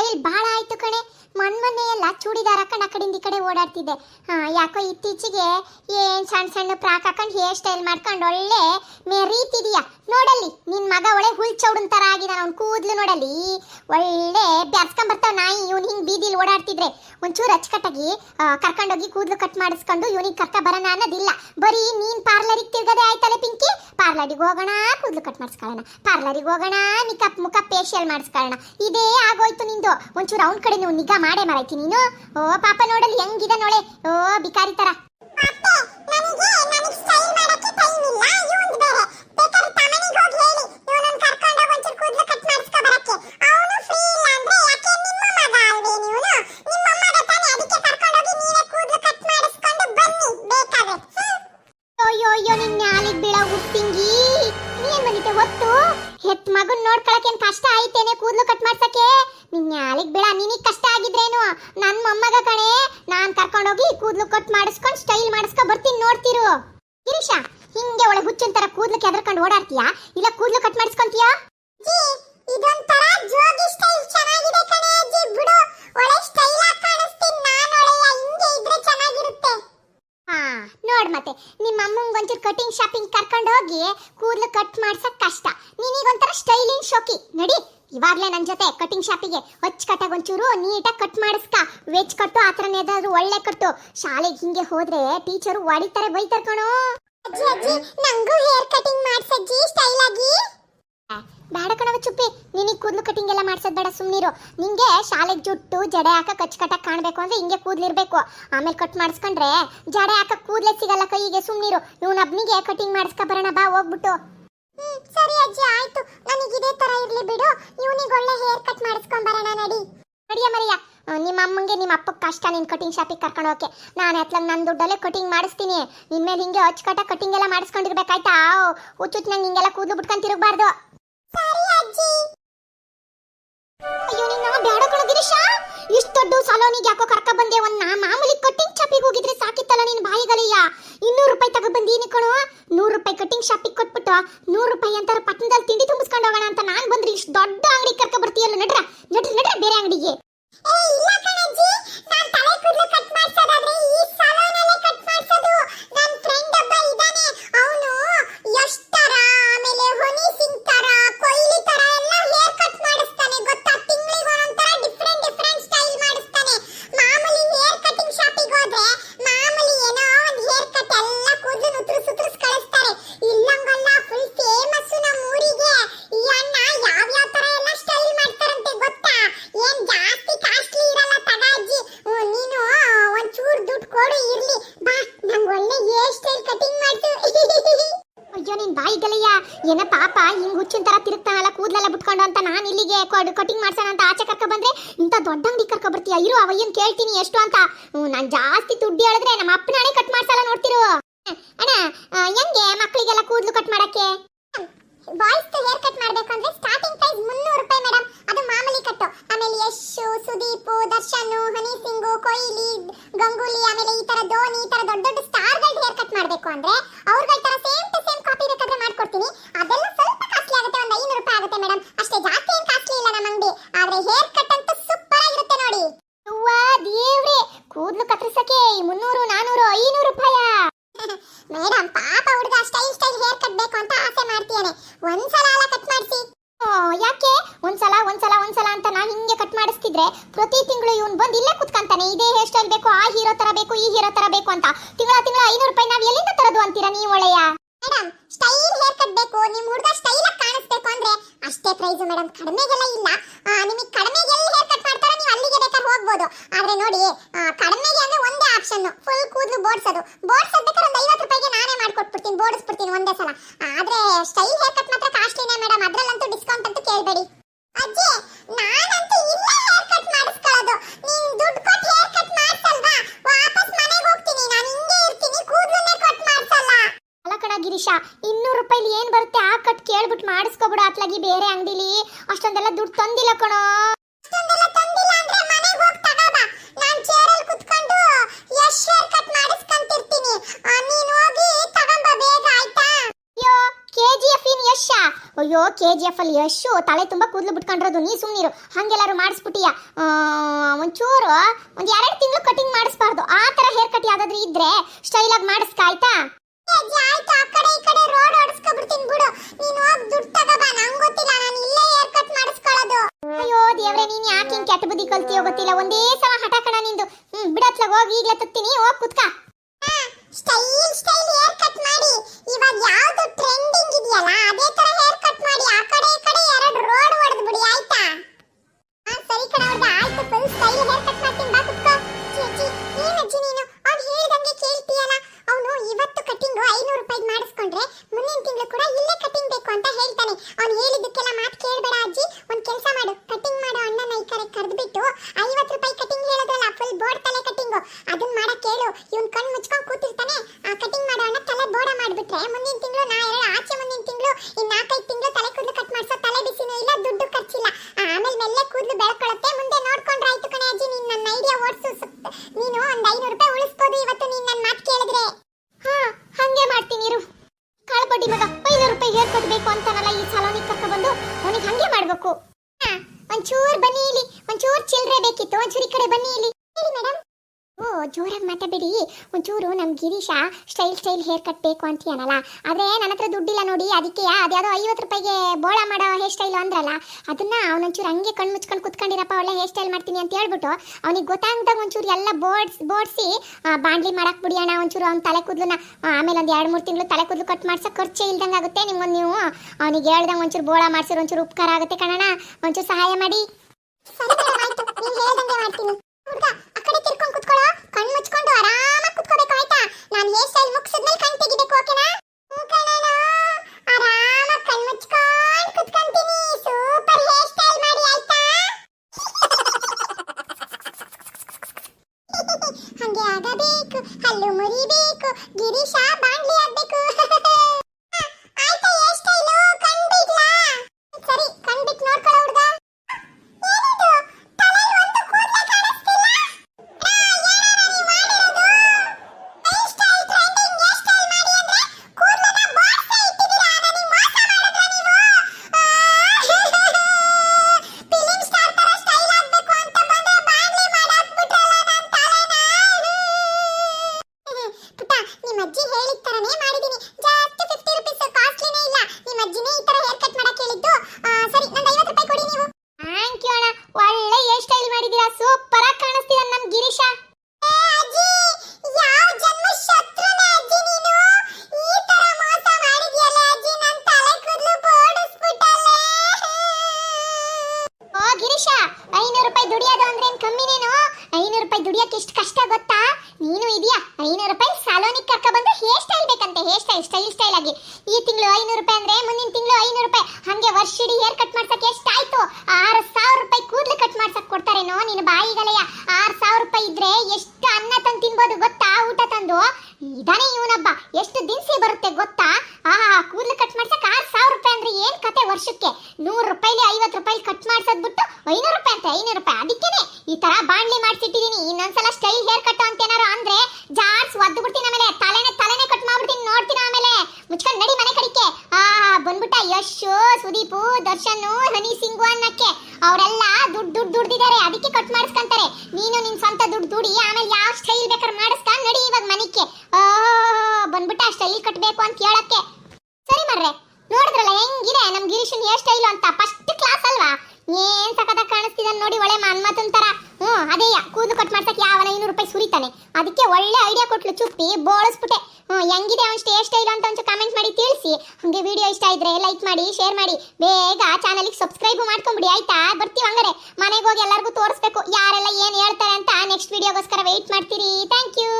Style ಬಹಳ ಆಯ್ತು ಕಣೆ. ಮೊನ್ ಮೊನ್ನೆ ಎಲ್ಲ ಚೂಡಿದಾರ್ ಹಾಕೊಂಡು ಆ ಕಡೆಯಿಂದ ಈ ಕಡೆ ಓಡಾಡ್ತಿದ್ದೆ. ಹಾ, ಯಾಕೋ ಇತ್ತೀಚೆಗೆ ಏನ್ ಸಣ್ಣ ಸಣ್ಣ ಪ್ರಾಕ್ ಹಾಕೊಂಡು ಹೇರ್ ಸ್ಟೈಲ್ ಮಾಡ್ಕೊಂಡು ಒಳ್ಳೆ ಮೆರೀತಿದೀಯ. ನೋಡಲ್ಲಿ, ನಿನ್ ಮಗ ಒಳ್ಳೆ ಹುಲ್ ಚೌಡನ್ ತರ ಆಗಿದ್ದಾನ ಅವ್ನ ಕೂದ್ಲು ನೋಡಲ್ಲಿ. ಒಳ್ಳೆ ಬರ್ತಾವ ನಾಯಿ, ಇವ್ನು ಹಿಂಗ್ ಓಡಾಡ್ತಿದ್ರೆ ಒಂಚೂರು ಅಚ್ಚುಕಟ್ಟಾಗಿ ಕರ್ಕೊಂಡೋಗಿ ಕೂದಲು ಕಟ್ ಮಾಡಿಸ್ಕೊಂಡು ಇವನಿಗೆ ಕರ್ಕ ಬರೋಣ ಅನ್ನೋದಿಲ್ಲ. ಬರೀ ನೀನ್ ಪಾರ್ಲರಿಗೆ ತಿರ್ಗದೆ ಆಯ್ತಲ್ಲ ಪಿಂಕಿ? ಪಾರ್ಲರಿಗೆ ಹೋಗೋಣ, ಕೂದಲು ಕಟ್ ಮಾಡಿಸ್ಕೊಳ್ಳೋಣ. ಪಾರ್ಲರಿಗೆ ಹೋಗೋಣ ನಿಕಪ್ ಮುಖ ಫೇಶಿಯಲ್ ಮಾಡಿಸ್ಕೊಳ್ಳೋಣ. ಇದೇ ಆಗೋಯ್ತು ನಿಂದು. ಒಂಚೂರು ಅವ್ನ ಕಡೆ ನೀವು ನಿಗಾ ಮಾಡೇ ಮಾರಾಯ್ತಿ ನೀನು. ಓ, ಪಾಪ ನೋಡಲ್ಲಿ ಹೆಂಗಿದೆ ನೋಡೆ. ಓ, ಬಿಕಾರಿ ತರ. ಹೆತ್ ಮಗನ್ ನೋಡ್ಕೊಳಕೇನ್ ಕಷ್ಟ ಆಯ್ತೇನೆ ಕೂದ್ಲು ಕಟ್ ಮಾಡ್ಸಕ್ಕೆ? ನಿನ್ ಯಾಲಿಗ್ ಬೇಡ ನಿನಗ್ ಕಷ್ಟ ಆಗಿದ್ರೇನು? ನನ್ ಮೊಮ್ಮಗ ಕಣೆ ನಾನ್ ಕರ್ಕೊಂಡೋಗಿ ಕೂದ್ಲು ಕಟ್ ಮಾಡಿಸ್ಕೊಂಡ್ ಸ್ಟೈಲ್ ಮಾಡಿಸ್ಕೊ ಬರ್ತೀನಿ ನೋಡ್ತಿರು. ಗಿರೀಶ ಹಿಂಗೆ ಒಳ್ಳೆ ಹುಚ್ಚಿನ ತರ ಕೂದ್ಲು ಕೆದರ್ಕೊಂಡು ಓಡಾಡ್ತೀಯಾ? ಇಲ್ಲ ಕೂದ್ಲು ಕಟ್ ಮಾಡಿಸ್ಕೊಂತೀಯಾ? ಇದೊಂಥರ ಜೋಗಿ ಸ್ಟೈಲ್ ಚೆನ್ನಾಗಿದೆ ಕಣೆ ಬಿಡು ಒಳ್ಳೆ ಸ್ಟೈಲ್ ಆಗಿ ಕಾಣಿಸ್ತೀನಿ. ನಾನು ಒಳ್ಳೆಯ ಹಿಂಗೆ ಇದ್ರೆ ಚೆನ್ನಾಗಿರುತ್ತೆ. ಹಾ ನೋಡ್ ಮತ್ತೆ. ನಿಮ್ಮ ಅಮ್ಮಂಗ್ ಒಂಚೂರು ಕಟಿಂಗ್ ಶಾಪಿಂಗ್ ಕರ್ಕೊಂಡು ಹೋಗಿ ಕೂದಲು ಕಟ್ ಮಾಡ್ಸಕ್ ಕಷ್ಟ. ಶೋಕಿ ನಡಿ. ಇವಾಗ್ಲೇ ನನ್ನ ಜೊತೆ ಕಟಿಂಗ್ ಶಾಪಿಗೆ ಹೊಚ್ಚ ಕಟ್ಟಾಗ ಒಂಚೂರು ನೀಟಾಗಿ ಕಟ್ ಮಾಡಿಸ್ಕ. ವೆಜ್ ಕಟ್ಟು ಆ ಥರನೇ ಏನಾದ್ರು ಒಳ್ಳೆ ಕಟ್ಟು. ಶಾಲೆಗೆ ಹಿಂಗೆ ಹೋದ್ರೆ ಟೀಚರು ಹೊಡಿತಾರೆ ಬೈತಾರೆ ಕಣೋ. ಅಜ್ಜಿ ಅಜ್ಜಿ ನಂಗೂ ಹೇರ್ ಕಟಿಂಗ್ ಮಾಡ್ಸಜ್ಜಿ ಸ್ಟೈಲ್ ಆಗಿ. ಬೇಡ ಕಣವ ಚುಪ್ಪಿ. ನಿನಗೆ ಕೂದಲು ಕಟಿಂಗ್ ಎಲ್ಲ ಮಾಡ್ಸೋದು ಬೇಡ ಸುಮ್ನಿರು ನಿಂಗೆ ಶಾಲೆಗೆ ಜುಟ್ಟು ಜಡೆ ಹಾಕ ಕಚ್ ಕಟ್ಟಾಗಿ ಕಾಣಬೇಕು ಅಂದ್ರೆ ಹಿಂಗೆ ಕೂದ್ಲಿರ್ಬೇಕು. ಆಮೇಲೆ ಕಟ್ ಮಾಡಿಸ್ಕೊಂಡ್ರೆ ಜಡೆ ಹಾಕ ಕೂದಲೇ ಸಿಗಲ್ಲ ಕೈಗೆ ಸುಮ್ಮನಿರು ಇವನ ಅಬ್ನಿಗೆ ಕಟಿಂಗ್ ಮಾಡಿಸ್ಕೊ ಬರೋಣ ಬಾ ಹೋಗ್ಬಿಟ್ಟು. ಸರಿ ಅಜ್ಜಿ, ಆಯ್ತು. ನನಗೆ ಇದೇ ತರ ಇರ್ಲಿ ಬಿಡು. ಇವನಿಗೆ ಒಳ್ಳೆ ಹೇರ್ ಕಟ್ ಮಾಡಿಸ್ಕೊಂಡ್ ಬರೋಣ, ನಡಿ. ನಡಿಯ ಮರಿಯ. ನಿಮ್ಮ ಅಮ್ಮಂಗೆ ನಿಮ್ಮ ಅಪ್ಪಗೆ ಕಷ್ಟ ನೀನು ಕಟಿಂಗ್ ಶಾಪಿಗೆ ಕರ್ಕೊಂಡು ಹೋಗಕ್ಕೆ. ನಾನು ಅತ್ಲಾಗ ನನ್ನ ದುಡ್ಡಲ್ಲೇ ಕಟಿಂಗ್ ಮಾಡಿಸ್ತೀನಿ. ನಿನ್ ಮೇಲೆ ಹಿಂಗೆ ಅಚ್ಚುಕಟ್ಟ ಕಟಿಂಗ್ ಎಲ್ಲ ಮಾಡಿಸ್ಕೊಂಡಿರ್ಬೇಕಾಯ್ತಾ? ಹುಚ್ಚುಚ್ಚು ನಂಗೆ ಹಿಂಗೆಲ್ಲ ಕೂದಲು ಬಿಟ್ಕೊಂಡು ತಿರುಗಬಾರ್ದು. ಸರಿ ಅಜ್ಜಿ. ಅಯ್ಯೋ, ನಿನ್ನ ಇಷ್ಟು ದೊಡ್ಡ ಸಲೋನಿಗೆ ಯಾಕೋ ಕರ್ಕ ಬಂದೆ ಒಂದ್ ನಾ ಮಾಮೂಲಿ ಕಟ್ಟಿಂಗ್ ಶಾಪಿಗೆ ಹೋಗಿದ್ರೆ ಸಾಕಿತ್ತಲ್ಲ ನಿನ್ ಬಾಯಿಗಲಯ್ಯ ಇನ್ನೂರು ರೂಪಾಯಿ ತಗೋ ಬಂದೀನಿ ಕಣೋ ನೂರು ರೂಪಾಯಿ ಕಟ್ಟಿಂಗ್ ಶಾಪಿಗೆ ಕೊಟ್ಬಿಟ್ಟು ನೂರು ರೂಪಾಯಿ ಅಂತಾರ ಪಟ್ಟಣದಲ್ಲಿ ತಿಂಡಿ ತುಂಬಿಸ್ಕೊಂಡು ಹೋಗೋಣ ಅಂತ ನಾನು ಬಂದ್ರೆ ಇಷ್ಟು ದೊಡ್ಡ ಅಂಗಡಿ ಕರ್ಕ ಬರ್ತೀಯಲ್ಲ ನಡ್ರ ನಡ್ರಿ ನಡ್ರ ಬೇರೆ ಅಂಗಡಿಗೆ ಇಲ್ಲ ಕಣಜ್ಜಿ ನಾನು ತಲೆ ಕೂದಲು ಕಟ್ ಮಾಡ್ಸೋದಾದ್ರೆ ಈ ಸಲೋನಲ್ಲೇ ಕಟ್ ಮಾಡ್ಸೋದು ನನ್ನ ಫ್ರೆಂಡ್ ಒಬ್ಬ ಇದ್ದಾನೆ ಅವನು ಎಷ್ಟರ ಆಮೇಲೆ ಹೊನಿ ಸಿಂಗ್ ತರ ಕೊಯ್ಲಿ ತರ ಎಲ್ಲ ಹೇರ್ ಕಟ್ ಮಾಡಿಸ್ತಾನೆ ಗೊತ್ತಾ ತಿಂಗಳಿಗೆ ಒಂದೊಂಥರ ಡಿಫ್ರೆಂಟ್ ಡಿಫ್ರೆಂಟ್ ಸ್ಟೈಲ್ ಮಾಡಿಸ್ತಾನೆ ಮಾಮೂಲಿ ಹೇರ್ ಕಟಿಂಗ್ ಶಾಪಿಗೆ ಹೋದ್ರೆ ಮಾಮೂಲಿ ಏನೋ ಒಂದು ಹೇರ್ ಕಟ್ ಎಲ್ಲ ಕೂದಲು ಉದುರಿಸ್ ಉದುರಿಸ್ ಕಳಿಸ್ತಾರೆ ಇಲ್ಲಂಗಲ್ಲ ಫುಲ್ ಫೇಮಸ್ ನಮ್ಮ ಊರಿಗೆ ಈ ಅಣ್ಣ ಯಾವ ಯಾವ ತರ ಎಲ್ಲ ಸ್ಟೈಲ್ ಮಾಡ್ತಾರಂತೆ ಗೊತ್ತಾ ಏನ್ ಜಾಸ್ತಿ ಕಾಸ್ಟ್ಲಿ ಇರಲ್ಲ ತಗ ಅಜ್ಜಿ ಹ್ಮ್, ನೀನು ಒಂಚೂರು ದುಡ್ಡು ಕೊಡು ಇರ್ಲಿ ಬಾ ನಂಗೆ ಒಳ್ಳೆ ಹೇರ್ ಸ್ಟೈಲ್ ಕಟಿಂಗ್ ಮಾಡ್ತು ಅಯ್ಯೋ ನಿನ್ ಬಾಯಿಗಲಯ್ಯ ಏನ ಪಾಪ ಹಿಂಗ್ ಹುಚ್ಚಿನ ತರ ತಿರುಗ್ತಾನಲ್ಲ ಕೂದಲೆಲ್ಲ ಬಿಟ್ಕೊಂಡು ಅಂತ ನಾನು ಇಲ್ಲಿಗೆ ಕಟಿಂಗ್ ಮಾಡ್ಸೋಣ ಅಂತ ಆಚೆ ಕರ್ಕೊ ಬಂದ್ರೆ ಇಂಥ ದೊಡ್ಡ ಅಂಗಡಿ ಕರ್ಕೊ ಬರ್ತೀಯ? ಇರು ಅವಯ್ಯನ್ ಕೇಳ್ತೀನಿ, ಎಷ್ಟು ಅಂತ. ನಾನು ಜಾಸ್ತಿ ದುಡ್ಡು ಹೇಳಿದ್ರೆ ನಮ್ಮ ಅಪ್ಪನಾಣೆ ಕಟ್ ಮಾಡ್ಸಲ್ಲ ನೋಡ್ತಿರು. ಅಣ್ಣ ಹೆಂಗೆ ಮಕ್ಕಳಿಗೆಲ್ಲ ಕೂದಲು ಕಟ್ ಮಾಡಕ್ಕೆ? ಬಾಯ್ಸ್ ಹೇರ್ ಕಟ್ ಮಾಡ್ಬೇಕು ಅಂದ್ರೆ ಸ್ಟಾರ್ಟಿಂಗ್ ಪ್ರೈಸ್ ಮುನ್ನೂರು ರೂಪಾಯಿ ಮೇಡಮ್ ಅದು ಮಾಮೂಲಿ ಕಟ್ಟು ಆಮೇಲೆ ಯಶು, ಸುದೀಪ್, ದರ್ಶನ್, ಹನಿ ಸಿಂಗ್, ಕೊಹ್ಲಿ, ಗಂಗೂಲಿ, ಆಮೇಲೆ ಈ ತರ ಧೋನಿ, ಈ ತರ ದೊಡ್ಡ ದೊಡ್ಡ ಸ್ಟಾರ್ಗಳ ಹೇರ್ ಕಟ್ ಮಾಡ್ಬೇಕು ಅಂದ್ರೆ ಅವ್ರಗಳ ತರ ಸೇಮ್ ಟು ಸೇಮ್ ಕಾಪಿ ಬೇಕಾದ್ರೆ ಮಾಡ್ಕೊಡ್ತೀನಿ ಅದೆಲ್ಲ ಸ್ವಲ್ಪ ಕಾಸ್ಟ್ಲಿ ಆಗುತ್ತೆ ಒಂದು ಐನೂರು ರೂಪಾಯಿ ಆಗುತ್ತೆ ಮೇಡಮ್ ಅಷ್ಟೇ ಜಾಸ್ತಿ ಏನ್ ಕಾಸ್ಟ್ಲಿ ಇಲ್ಲ ನಮ್ಮ ಅಂಗಡಿ ಆದ್ರೆ ಹೇರ್ ಕಟ್ ಅಂತೂ ಸೂಪರ್ ಆಗಿರುತ್ತೆ ನೋಡಿ ಅವ್ವಾ ದೇವ್ರೆ ಕೂದಲು ಕತ್ತರಿಸಕ್ಕೆ ಮುನ್ನೂರು ನಾನೂರು ಐನೂರು ರೂಪಾಯ. ಮೇಡಮ್ ಪಾಪ ಹುಡುಗ ಸ್ಟೈಲ್ ಸ್ಟೈಲ್ ಹೇರ್ ಕಟ್ ಬೇಕು ಅಂತ ಆಸೆ ಮಾಡ್ತೀಯಾನೆ. ಒಂದ್ಸಲ ಅಲ್ಲ ಕಟ್ ಮಾಡಿಸಿ. ಯಾಕೆ? ಒಂದ್ಸಲ ಒಂದ್ಸಲ ಒಂದ್ಸಲ ಅಂತ ನಾನು ಹಿಂಗೆ ಕಟ್ ಮಾಡಿಸ್ತಿದ್ರೆ ಪ್ರತಿ ತಿಂಗಳು ಇವನ್ ಬಂದು ಇಲ್ಲೇ ಕುತ್ಕೊಂತಾನೆ. ಇದೇ ಹೇರ್ ಸ್ಟೈಲ್ ಬೇಕು ಆ ಹೀರೋ ತರ ಬೇಕು ಈ ಹೀರೋ ತರ ಬೇಕು ಅಂತ. ತಿಂಗಳ ತಿಂಗಳ ಐನೂರು ರೂಪಾಯಿ ನಾವು ಎಲ್ಲಿಂದ ತರೋದು ಅಂತೀರಾ ನೀವು ಒಳ್ಳೆಯ? ಮೇಡಮ್ ಸ್ಟೈಲ್ ಹೇರ್ ಕಟ್ ಬೇಕು. ನಿಮ್ಮ ಹುಡುಗ ಸ್ಟೈಲ್ ಆಗಿ ಅಷ್ಟೇ ಪ್ರೈಸ್ ಮೇಡಮ್ ಕಡಿಮೆಗೆಲ್ಲ ಇಲ್ಲ. ನಿಮಗೆ ಕಡಿಮೆಗೆ ಎಲ್ಲಿ ಹೇರ್ ಕಟ್ ಮಾಡ್ತಾರೋ ನೀವು ಅಲ್ಲಿಗೆ ಬೇಕಾದ್ರೆ ಹೋಗ್ಬೋದು. ಆದ್ರೆ ನೋಡಿ ಕಡಿಮೆಗೆ ಅಂದ್ರೆ ಒಂದೇ ಆಪ್ಷನ್ ಫುಲ್ ಕೂದಲು ಬೋಡ್ಸೋದು. ಬೋಡ್ಸೋದ್ ಬೇಕಾದ್ರೆ ಒಂದು ಐವತ್ತು ರೂಪಾಯಿಗೆ ನಾನೇ ಮಾಡ್ಕೊಟ್ಬಿಡ್ತೀನಿ, ಬೋಡಿಸ್ಬಿಡ್ತೀನಿ ಒಂದೇ ಸಲ ಆದ್ರೆ ಸ್ಟೈಲ್ ಹೇರ್ ಕಟ್ ಮಾತ್ರ ಕಾಸ್ಟ್ಲಿನೇ ಮೇಡಮ್ ಅದ್ರಲ್ಲಂತೂ ಡಿಸ್ಕೌಂಟ್ ಅಂತೂ ಕೇಳಬೇಡಿ ಅಜ್ಜಿ ನಾನಂತೂ ಇಲ್ಲೇ ಹೇರ್ ಕಟ್ ಮಾಡಿಸ್ಕೊಳ್ಳೋದು ನೀನ್ ದುಡ್ಡು ಕೊಟ್ಟು ಹೇರ್ ಕಟ್ ಮಾಡ್ಸಲ್ವಾ ವಾಪಸ್ ಮನೆಗೆ ಹೋಗ್ತೀನಿ ನಾನು ಹಿಂಗೆ ಇರ್ತೀನಿ ಕೂದಲನ್ನೇ ಕಟ್ ಮಾಡ್ಸಲ್ಲ ಅಲ್ಲ ಕಣ ಗಿರೀಶ ಇನ್ನೂರು ರೂಪಾಯಿಲಿ ಏನ್ ಬರುತ್ತೆ ಆ ಕಟ್ ಕೇಳ್ಬಿಟ್ಟು ಮಾಡಿಸ್ಕೊಬಿಡು ಅತ್ಲಾಗಿ ಬೇರೆ ಅಂಗಡಿಲಿ. ಅಷ್ಟೊಂದೆಲ್ಲ ದುಡ್ಡು ತಂದಿಲ್ಲ ಕಣೋ. ಅಯ್ಯೋ ಕೆಜಿಎಫ್ ಇನ್ ಯಶ. ಅಯ್ಯೋ ಕೆ ಜಿ ಎಫ್ ಅಲ್ಲಿ ಯಶು. ತಲೆ ತುಂಬ ಕೂದಲು ಬಿಟ್ಕೊಂಡಿರೋದು ನೀ ಸುಮ್ಮನಿರು ಹಂಗೆಲ್ಲಾರು ಮಾಡಿಸ್ಬಿಟ್ಟಿಯ? ಒಂಚೂರು ಒಂದು ಎರಡು ತಿಂಗಳು ಕಟಿಂಗ್ ಮಾಡಿಸ್ಬಾರ್ದು. ಆ ಥರ ಹೇರ್ ಕಟ್ ಯಾವ್ದಾದ್ರು ಇದ್ರೆ ಸ್ಟೈಲಾಗಿ ಮಾಡಿಸ್ಕ ಆಯ್ತಾ? ಕೆಟ್ಟ ಬುದ್ಧಿ ಕಲ್ತಿಯೋ ಗೊತ್ತಿಲ್ಲ. ಒಂದೇ ಸಲ ಹಠ ಕಣ ನಿಂದು. ಬಿಡತ್ಲ ಹೋಗಿ, ಈಗ್ಲೇ ಹೋಗ್, ಕುತ್ಕ. ಸ್ಟೈಲ್ ಸ್ಟೈಲ್ ಹೇರ್ ಕಟ್ ಮಾಡಿ. ಇವಾಗ ಯಾವ್ದು ಟ್ರೆಂಡಿಂಗ್ ಇದೆಯಲ್ಲ, ಅದೇ ತರ ಹೇರ್ ಕಟ್ ಮಾಡಿ. ಆ ಕಡೆ ಈ ಕಡೆ ಎರಡು ರೋಡ್ ಹೊಡೆದು ಬಿಡಿ, ಆಯ್ತಾ? ಹಾ, ಸರಿ ಕಣ ಆಯ್ತು ಫುಲ್ ಸ್ಟೈಲ್ ಹೇರ್ ಕಟ್ ಮಾಡ್ತೀನಿ. ಬಾ, ಕುತ್ಕೋ. ಕಾಳ್ಬಡ್ಡಿ ಮಗ, ಐನೂರು ರೂಪಾಯಿ ಹೇರ್ ಕಟ್ ಬೇಕು ಅಂತಾನಲ್ಲ ಈ ಸಲೋನಿಗೆ ಕರ್ಕ ಬಂದು? ಅವನಿಗೆ ಹಂಗೆ ಮಾಡ್ಬೇಕು. ಒಂಚೂರ್ ಬನ್ನಿ ಇಲ್ಲಿ, ಒಂಚೂರು ಚಿಲ್ರೆ ಬೇಕಿತ್ತು, ಒಂಚೂರು ಈ ಕಡೆ ಬನ್ನಿ ಇಲ್ಲಿ. ಹೇಳಿ ಮೇಡಮ್ ಓ, ಜೋರಾಗಿ ಮಾತಾಡಬೇಡಿ. ಒಂಚೂರು ನಮ್ಮ Girish style style hair cut ಬೇಕು ಅಂತೀಯನಲ್ಲ. ಆದರೆ ನನ್ನ ಹತ್ರ ದುಡ್ಡಿಲ್ಲ ನೋಡಿ, ಅದಕ್ಕೆ ಅದ್ಯಾವುದೋ ಐವತ್ತು ರೂಪಾಯಿಗೆ ಬೋಳ ಮಾಡೋ ಹೇರ್ ಸ್ಟೈಲ್ ಅಂದ್ರಲ್ಲ, ಅದನ್ನ ಅವನೊಂಚೂರು ಹಂಗೆ ಕಣ್ಣು ಮುಚ್ಕೊಂಡು ಕುತ್ಕೊಂಡಿರಪ್ಪ, ಒಳ್ಳೆ ಹೇರ್ ಸ್ಟೈಲ್ ಮಾಡ್ತೀನಿ ಅಂತ ಹೇಳ್ಬಿಟ್ಟು ಅವನಿಗೆ ಗೊತ್ತಾಗ್ದಾಗ ಒಂಚೂರು ಎಲ್ಲ ಬೋಡ್ಸ್ ಬೋಡ್ಸಿ ಬಾಂಡ್ಲಿ ಮಾಡಕ್ ಬಿಡಿ ಅಣ್ಣ ಒಂಚೂರು ಅವ್ನ ತಲೆ ಕೂದಲನ್ನ ಆಮೇಲೆ ಒಂದು ಎರಡು, ಮೂರು ತಿಂಗಳು ತಲೆ ಕೂದಲು ಕಟ್ ಮಾಡ್ಸೋ ಖರ್ಚೆ ಇಲ್ದಂಗೆ ಆಗುತ್ತೆ ನಿಮ್ಗೊಂದು ನೀವು. ಅವನಿಗೆ ಹೇಳ್ದಂಗೆ ಒಂಚೂರು ಬೋಳ ಮಾಡ್ಸಿರೋ ಒಂಚೂರು ಉಪಕಾರ ಆಗುತ್ತೆ ಕಣಣ್ಣ. ಒಂಚೂರು ಸಹಾಯ ಮಾಡಿ. ಸರಿ ಹೇಳ್ದಂಗೆ ಮಾಡ್ತೀನಿ ಆ ಕಡೆ ತಿರ್ಕೊಂಡು ಕುತ್ಕೊಳ್ಳೋ ಕಣ್ಣು ಮುಚ್ಕೊಂಡು ಆರಾಮಾಗಿ ಕುತ್ಕೋಬೇಕು, ಆಯ್ತಾ? ನಾನು ಹೇರ್ ಸ್ಟೈಲ್ ಮುಗಿಸಿದ್ಮೇಲೆ ತೆಗಿಬೇಕು, ಓಕೆನಾ? ಹಂಗೆ ಆಗಬೇಕು, ಹಲ್ಲು ಮುರಿಬೇಕು, ಗಿರೀಶ ಬಾಂಡ್ಲಿ ಆಗ್ಬೇಕು. ನಿಮ್ಮ ಅಜ್ಜಿ ಹೇಳಿದ ತರನೇ ಮಾಡಿದೀನಿ. ಜಾಸ್ತಿ ಫಿಫ್ಟಿ ರುಪೀಸ್ ಕಾಸ್ಟ್ಲಿನೇ ಇಲ್ಲ. ನಿಮ್ಮ ಅಜ್ಜಿನೇ ಈ ತರ ಹೇರ್ ಕಟ್ ಮಾಡಕ್ ಹೇಳಿದ್ದು. ಸರಿ ನಂಗೆ ಐವತ್ತು ರೂಪಾಯಿ ಕೊಡಿ ನೀವು. ಥ್ಯಾಂಕ್ ಯು ಅಣ್ಣ. ಒಳ್ಳೆ ಹೇರ್ ಸ್ಟೈಲ್ ಮಾಡಿದ್ದೀರಾ. ಸೂಪರ್ ಆಗಿ ಕಾಣಿಸ್ತೀರ ನಮ್ಮ ಗಿರೀಶ. ದುಡಿಯೋದು ಅಂದ್ರೆ ಕಮ್ಮಿನೇನು ಐನೂರು ರೂಪಾಯಿ ದುಡಿಯೋಕೆ ಎಷ್ಟು ಕಷ್ಟ ಗೊತ್ತಾ ನೀನು ಇದೆಯಾ ಐನೂರು ರೂಪಾಯಿ ಸಾಲೋನಿಗೆ ಕರ್ಕ ಬಂದು ಹೇರ್ ಸ್ಟೈಲ್ ಬೇಕಂತೆ ಹೇರ್ ಸ್ಟೈಲ್ ಸ್ಟೈಲ್ ಸ್ಟೈಲ್ ಆಗಿ ಈ ತಿಂಗಳು ಐನೂರು ರೂಪಾಯಿ ಅಂದ್ರೆ ಮುಂದಿನ ತಿಂಗಳು ಐನೂರು ರೂಪಾಯಿ ಹಂಗೆ ವರ್ಷಿಡಿ ಹೇರ್ ಕಟ್ ಮಾಡ್ಸಕ್ಕೆ ಎಷ್ಟಾಯ್ತು? ಆರು ಸಾವಿರ ರೂಪಾಯಿ ಕೂದಲು ಕಟ್ ಮಾಡ್ಸಕ್ ಕೊಡ್ತಾರೇನೋ ನಿನ್ನ ಬಾಯಿಗಳೆಯ. ಆರು ಸಾವಿರ ರೂಪಾಯಿ ಇದ್ರೆ ಎಷ್ಟು ಅನ್ನ ತಂದು ತಿನ್ಬೋದು ಗೊತ್ತಾ? ಊಟ ತಂದು? ಇದಾನೆ ಇವನಬ್ಬ. ಎಷ್ಟು ದಿನಸಿ ಬರುತ್ತೆ ಗೊತ್ತಾ? ಆ, ಕೂದಲು ಕಟ್ ಮಾಡ್ಸಕ್ ಆರು ಸಾವಿರ ರೂಪಾಯಿ ಅಂದ್ರೆ ಏನ್ ಕತೆ ವರ್ಷಕ್ಕೆ? ನೂರು ರೂಪಾಯಿಲಿ ಐವತ್ತು ರೂಪಾಯಿ ಕಟ್ ಮಾಡ್ಸೋದ್ ಬಿಟ್ಟು ಐನೂರು ರೂಪಾಯಿ ಅಂತ, ಐನೂರು ರೂಪಾಯಿ ಅದಕ್ಕೇನೆ ಈ ತರ ಬಾಣ್ಲಿ ಮಾಡ್ಸಿಟ್ಟಿದೀನಿ ಇನ್ನೊಂದ್ಸಲ ಸ್ಟೈಲ್ ಹೇರ್ ಕಟ್ ಅಂತ ಏನಾರು ಅಂದ್ರೆ ಜಾರ್ಸ್ ಒದ್ದು ಬಿಡ್ತೀನಿ ಆಮೇಲೆ ತಲೆನೆ ತಲೆನೆ ಕಟ್ ಮಾಡ್ಬಿಡ್ತೀನಿ ನೋಡ್ತೀನಿ ಆಮೇಲೆ ಮುಚ್ಕೊಂಡ್ ನಡಿ ಮನೆ ಕಡಿಕೆ ಆ ಬಂದ್ಬಿಟ್ಟ ಯಶು ಸುದೀಪು ದರ್ಶನ್ ಹನಿ ಸಿಂಗು ಅನ್ನಕ್ಕೆ ಅವರೆಲ್ಲ ದುಡ್ಡು ದುಡ್ಡು ದುಡ್ದಿದ್ದಾರೆ ಅದಕ್ಕೆ ಕಟ್ ಮಾಡಿಸ್ಕೊಂತಾರೆ ನೀನು ನಿನ್ ಸ್ವಂತ ದುಡ್ಡು ದುಡಿ, ಆಮೇಲೆ ಯಾವ ಸ್ಟೈಲ್ ಬೇಕಾದ್ರೆ ಮಾಡಿಸ್ಕ, ನಡಿ ಇವಾಗ ಮನಿಕ್ಕೆ ಆ ಬಂದ್ಬಿಟ್ಟ ಸ್ಟೈಲ್ ಕಟ್ಬೇಕು ಅಂತ ಹೇಳಕ್ಕೆ. ಸರಿ ಮರ್ರೆ, ನೋಡಿದ್ರಲ್ಲ ಹೆಂಗಿದೆ? ನಮ್ ಗಿರೀಶನ್ ಹೇರ್ ಸ್ಟೈಲ್ ಅಂತ. ಫಸ್ಟ್ ಕ್ಲಾಸ್ ಅಲ್ವಾ? ಏನ್ ಸಖತ್ತಾಗಿ ಕಾಣಿಸ್ತಿದ್ದಾನೆ ನೋಡಿ ಒಳ್ಳೆ ಮನ್ಮತನ್ ತರ. ಹ್ಮ್, ಅದೇಯ, ಕೂದಲು ಕಟ್ ಮಾಡ್ಸಕ್ಕೆ ಯಾವನ ಅದಕ್ಕೆ ಒಳ್ಳೆ ಐಡಿಯಾ ಕೊಟ್ಲು ಚುಪ್ಪಿ, ಬೋಳಿಸ್ಬಿಟ್ಟೆ. ಹೆಂಗಿದೆ ಅವನ್ ಸ್ಟೇ ಸ್ಟೈಲ್ ಅಂತ ಒಂಚೂರು ಕಮೆಂಟ್ ಮಾಡಿ ತಿಳಿಸಿ. ಹಂಗೆ ವಿಡಿಯೋ ಇಷ್ಟ ಇದ್ರೆ ಲೈಕ್ ಮಾಡಿ ಶೇರ್ ಮಾಡಿ. ಬೇಗ ಚಾನಲ್ಗೆ ಸಬ್ಸ್ಕ್ರೈಬ್ ಮಾಡ್ಕೊಂಬಿಡಿ, ಆಯ್ತಾ? ಬರ್ತೀವಿ ಹಂಗಾರೆ. ಮನೆಗೆ ಹೋಗಿ ಎಲ್ಲರಿಗೂ ತೋರಿಸ್ಬೇಕು. ಯಾರೆಲ್ಲ ಏನು ಹೇಳ್ತಾರೆ ಅಂತ ನೆಕ್ಸ್ಟ್ ವಿಡಿಯೋಗೋಸ್ಕರ ವೆಯ್ಟ್ ಮಾಡ್ತೀರಿ. Thank you